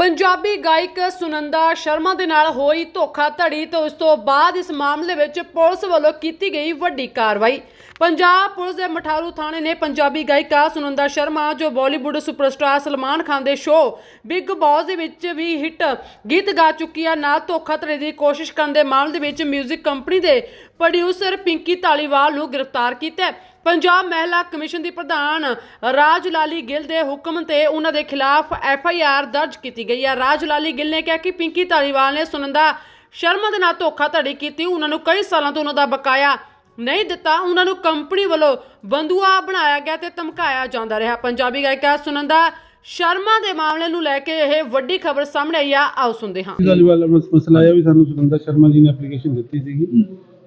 ਪੰਜਾਬੀ ਗਾਇਕ ਸੁਨੰਦਾ ਸ਼ਰਮਾ ਦੇ ਨਾਲ ਹੋਈ ਧੋਖਾਧੜੀ ਤੇ ਉਸ ਤੋਂ ਬਾਅਦ ਇਸ ਮਾਮਲੇ ਵਿੱਚ ਪੁਲਿਸ ਵੱਲੋਂ ਕੀਤੀ ਗਈ ਵੱਡੀ ਕਾਰਵਾਈ ਪੰਜਾਬ ਪੁਲਿਸ ਦੇ ਮਠਾਰੂ ਥਾਣੇ ਨੇ ਪੰਜਾਬੀ ਗਾਇਕਾ ਸੁਨੰਦਾ ਸ਼ਰਮਾ, ਜੋ ਬਾਲੀਵੁੱਡ ਸੁਪਰਸਟਾਰ ਸਲਮਾਨ ਖਾਨ ਦੇ ਸ਼ੋਅ ਬਿੱਗ ਬੌਸ ਦੇ ਵਿੱਚ ਵੀ ਹਿੱਟ ਗੀਤ ਗਾ ਚੁੱਕੀ ਆ, ਨਾਲ ਧੋਖਾਧੜੀ ਦੀ ਕੋਸ਼ਿਸ਼ ਕਰਨ ਦੇ ਮਾਮਲੇ ਵਿੱਚ 뮤직 ਕੰਪਨੀ ਦੇ ਪ੍ਰੋਡਿਊਸਰ ਪਿੰਕੀ ਧਾਲੀਵਾਲ ਨੂੰ ਗ੍ਰਿਫਤਾਰ ਕੀਤਾ ਹੈ। ਪੰਜਾਬ ਮਹਿਲਾ ਕਮਿਸ਼ਨ ਦੀ ਪ੍ਰਧਾਨ ਰਾਜ ਲਾਲੀ ਗਿੱਲ ਦੇ ਹੁਕਮ ਤੇ ਉਹਨਾਂ ਦੇ ਖਿਲਾਫ ਐਫ ਆਈ ਆਰ ਦਰਜ ਕੀਤੀ ਗਈ ਹੈ। ਰਾਜ ਲਾਲੀ ਗਿੱਲ ਨੇ ਕਿਹਾ ਕਿ ਪਿੰਕੀ ਧਾਲੀਵਾਲ ਨੇ ਸੁਨੰਦਾ ਸ਼ਰਮਾ ਦੇ ਨਾਲ ਧੋਖਾਧੜੀ ਕੀਤੀ, ਉਹਨਾਂ ਨੂੰ ਕਈ ਸਾਲਾਂ ਤੋਂ ਉਹਨਾਂ ਦਾ ਬਕਾਇਆ ਨਹੀਂ ਦਿੱਤਾ, ਉਹਨਾਂ ਨੂੰ ਕੰਪਨੀ ਵੱਲੋਂ ਬੰਦੂਆ ਬਣਾਇਆ ਗਿਆ ਤੇ ਧਮਕਾਇਆ ਜਾਂਦਾ ਰਿਹਾ। ਪੰਜਾਬੀ ਗਾਇਕਾ ਸੁਨੰਦਾ ਸ਼ਰਮਾ ਦੇ ਮਾਮਲੇ ਨੂੰ ਲੈ ਕੇ ਇਹ ਵੱਡੀ ਖਬਰ ਸਾਹਮਣੇ ਆਈ ਆ, ਆਓ ਸੁਣਦੇ ਹਾਂ। ਗੱਲ ਵਾਲਾ ਮਸਲਾ ਇਹ ਵੀ ਸਾਨੂੰ ਸੁਰਿੰਦਰ ਸ਼ਰਮਾ ਜੀ ਨੇ ਐਪਲੀਕੇਸ਼ਨ ਦਿੱਤੀ ਸੀਗੀ।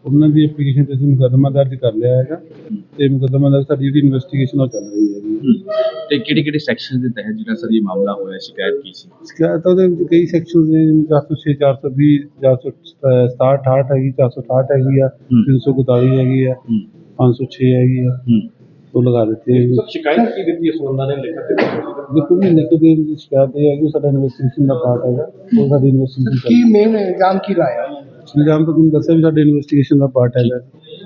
ਉਹਨਾਂ ਦੀ ਐਪਲੀਕੇਸ਼ਨ ਤੇ ਅਸੀਂ ਮੁਕੱਦਮਾ ਦਰਜ ਕਰ ਲਿਆ ਹੈਗਾ ਤੇ ਮੁਕੱਦਮਾ ਦਰਜ ਸਾਡੀ ਜਿਹੜੀ ਇਨਵੈਸਟੀਗੇਸ਼ਨ ਉਹ ਚੱਲ ਰਹੀ ਹੈਗੀ। ਤੇ ਕਿਹੜੇ ਕਿਹੜੇ ਸੈਕਸ਼ਨ ਦੇ ਤਹਿਤ ਜਿਹੜਾ ਸਰ ਇਹ ਮਾਮਲਾ ਹੋਇਆ ਸ਼ਿਕਾਇਤ ਕੀ ਸੀ? ਸ਼ਿਕਾਇਤ ਉਹਦੇ ਵਿੱਚ ਕਈ ਸੈਕਸ਼ਨਸ ਨੇ ਜਿਵੇਂ 406 420 467 68 ਹੈਗੀ 468 ਹੈਗੀ ਆ ਹੂੰ। 342 ਹੈਗੀ ਆ 506 ਹੈਗੀ ਆ ਹੂੰ। ਉਹ ਲਗਾ ਦਿੱਤੀ ਹੈ। ਸ਼ਿਕਾਇਤ ਕੀ ਦਿੱਤੀ ਹੈ? ਸੁਨੰਦਾ ਨੇ ਲਿਖ ਕੇ ਦੇਖੋ ਵੀ ਲਿਖ ਦੇ ਸ਼ਿਕਾਇਤ ਇਹ ਹੈ ਕਿ ਸਾਡਾ ਇਨਵੈਸਟੀਗੇਸ਼ਨ ਦਾ ਪਾਰਟ ਹੈਗਾ ਉਹ ਸਾਡੀ ਇਨਵੈਸਟੀਗੇਸ਼ਨ ਕੀ ਮੇਨ ਇਲਜ਼ਾਮ ਕੀ ਲਾਇਆ? ਇਲਜ਼ਾਮ ਤਾਂ ਤੁਹਾਨੂੰ ਦੱਸਿਆ ਵੀ ਸਾਡੇ ਇਨਵੈਸਟੀਗੇਸ਼ਨ ਦਾ ਪਾਰਟ ਹੈਗਾ।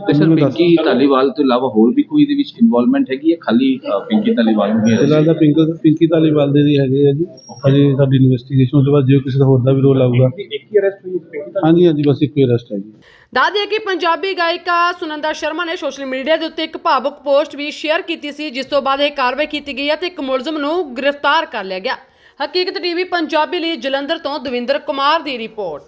ਤੇ ਸਰ ਦੱਸ- ਪਿੰਕੀ ਧਾਲੀਵਾਲ ਤੋਂ ਇਲਾਵਾ ਹੋਰ ਵੀ ਕੋਈ ਇਹਦੇ ਵਿੱਚ ਇਨਵੋਲਵਮੈਂਟ ਹੈਗੀ ਹੈ? ਖਾਲੀ ਅ, ਪਿੰਕੀ ਧਾਲੀਵਾਲ ਨੂੰ ਹੀ ਫਿਲਹਾਲ ਤਾਂ ਪਿੰਕਲ ਪਿੰਕੀ ਧਾਲੀਵਾਲ ਦੇ ਦੀ ਹੈਗੇ ਆ ਜੀ। ਅਜੇ ਸਾਡੀ ਇਨਵੈਸਟੀਗੇਸ਼ਨ ਤੋਂ ਬਾਅਦ ਜੇ ਕਿਸੇ ਦਾ ਹੋਰ ਦਾ ਵੀ ਰੋਲ ਆਊਗਾ। ਇੱਕ ਹੀ ਅਰੈਸਟ ਹੋਈ ਪਿੰਕੀ ਦਾ ਹਾਂਜੀ ਹਾਂਜੀ ਬਸ ਇੱਕੋ ਹੀ ਅਰੈਸਟ ਹੈ ਜੀ ਦੱਸ ਦਈਏ ਕਿ ਪੰਜਾਬੀ ਗਾਇਕਾ ਸੁਨੰਦਾ ਸ਼ਰਮਾ ਨੇ ਸੋਸ਼ਲ ਮੀਡੀਆ ਦੇ ਉੱਤੇ ਇੱਕ ਭਾਵੁਕ ਪੋਸਟ ਵੀ ਸ਼ੇਅਰ ਕੀਤੀ ਸੀ ਜਿਸ ਤੋਂ ਬਾਅਦ ਇਹ ਕਾਰਵਾਈ ਕੀਤੀ ਗਈ ਹੈ ਤੇ ਇੱਕ ਮੁਲਜ਼ਮ ਨੂੰ ਗ੍ਰਿਫਤਾਰ ਕਰ ਲਿਆ ਗਿਆ। ਹਕੀਕਤ ਟੀਵੀ ਪੰਜਾਬੀ ਲਈ ਜਲੰਧਰ ਤੋਂ ਦਵਿੰਦਰ ਕੁਮਾਰ ਦੀ ਰਿਪੋਰਟ।